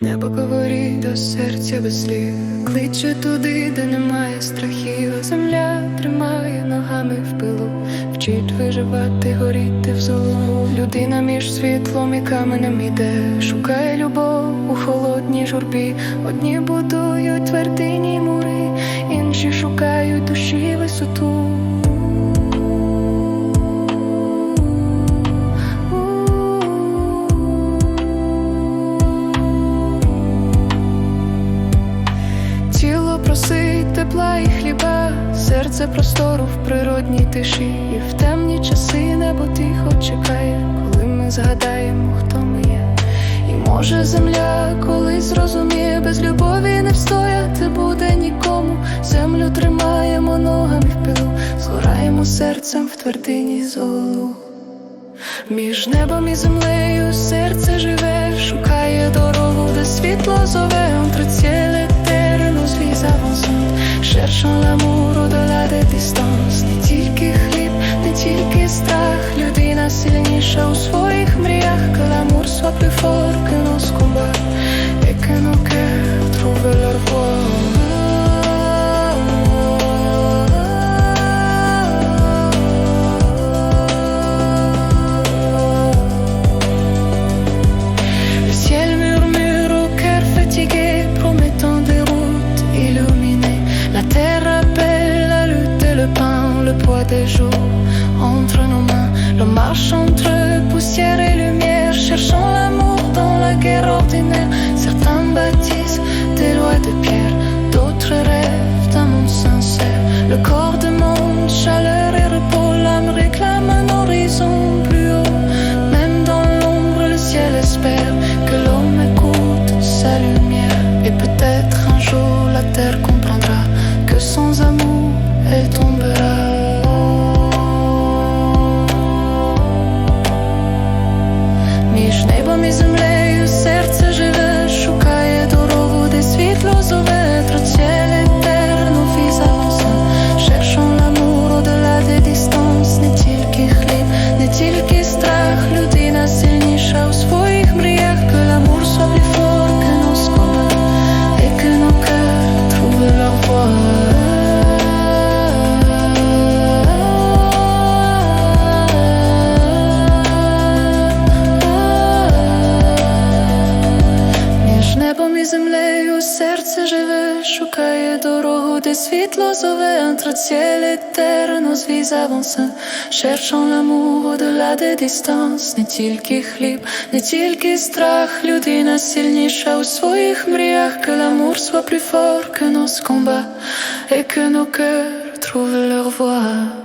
Небо говорить до серця без слів, кличе туди, де немає страхів, земля тримає ногами в пилу, вчить виживати, горіти в золу. Людина між світлом і каменем іде, шукає любов у холодній журбі. Одні будують твердині мури, інші шукають душі висоту. Серце простору в природній тиші, і в темні часи небо тихо чекає, коли ми згадаємо, хто ми є. І може земля колись зрозуміє, без любові не встояти буде нікому. Землю тримаємо ногами в пилу, згораємо серцем в твердині золу. Між небом і землею серце живе, шукає дорогу, де світло зове lasciano l'amour de la. Jours entre nos mains. L'on marche entre землею серце живе, шукає дорогу, де світло зове vies avancent Cherchons l'amour au-delà des distances Не тільки хліб, не тільки страх Людина сильніша у своїх мріях combats Et que nos cœurs trouvent leur voie